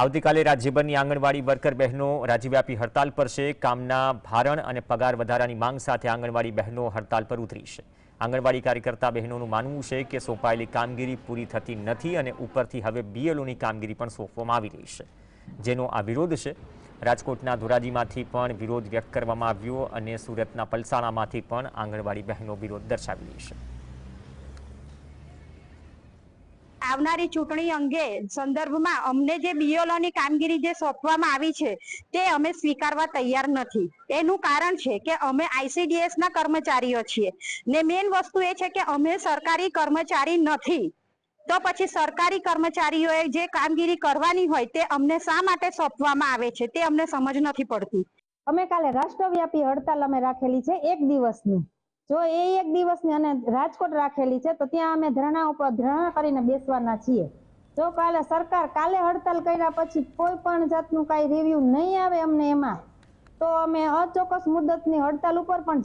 આવતીકાલે રાજ્યભરની આંગણવાડી વર્કર બહેનો રાજ્યવ્યાપી હડતાલ પર છે. કામના ભારણ અને પગાર વધારાની માંગ સાથે આંગણવાડી બહેનો હડતાલ પર ઉતરી છે. આંગણવાડી કાર્યકર્તા બહેનોનું માનવું છે કે સોંપાયેલી કામગીરી પૂરી થતી નથી અને ઉપરથી હવે બીએલઓની કામગીરી પણ સોંપવામાં આવી રહી છે. જેનો આ વિરોધ છે. રાજકોટના ધોરાજીમાંથી પણ વિરોધ વ્યક્ત કરવામાં આવ્યો અને સુરતના પલસાણામાંથી પણ આંગણવાડી બહેનો વિરોધ દર્શાવી રહી છે. આવનારી ચૂંટણી અંગે સંદર્ભમાં અમને જે બીએલઓની કામગીરી જે સોંપવામાં આવી છે, તે અમે સ્વીકારવા તૈયાર નથી. એનું કારણ છે કે અમે આઈસીડીએસ ના કર્મચારીઓ છીએ. ને મેઇન વસ્તુ એ છે કે અમે સરકારી કર્મચારી નથી. તો પછી સરકારી કર્મચારીઓએ જે કામગીરી કરવાની હોય તે અમને શા માટે સોંપવામાં આવે છે, તે અમને સમજ નથી પડતી. અમે કાલે રાષ્ટ્રવ્યાપી હડતાલ અમે રાખેલી છે એક દિવસની. જો એ એક દિવસની અને રાજકોટ રાખેલી છે, તો ત્યાં અમે ધરણા ઉપર ધરણા કરીને બેસવાના છીએ. જો કાલે સરકાર કાલે હડતાલ કર્યા પછી કોઈ પણ જાતનું કાંઈ રિવ્યુ નહીં આવે અમને એમાં, તો અમે અચોક્કસ મુદતની હડતાલ ઉપર પણ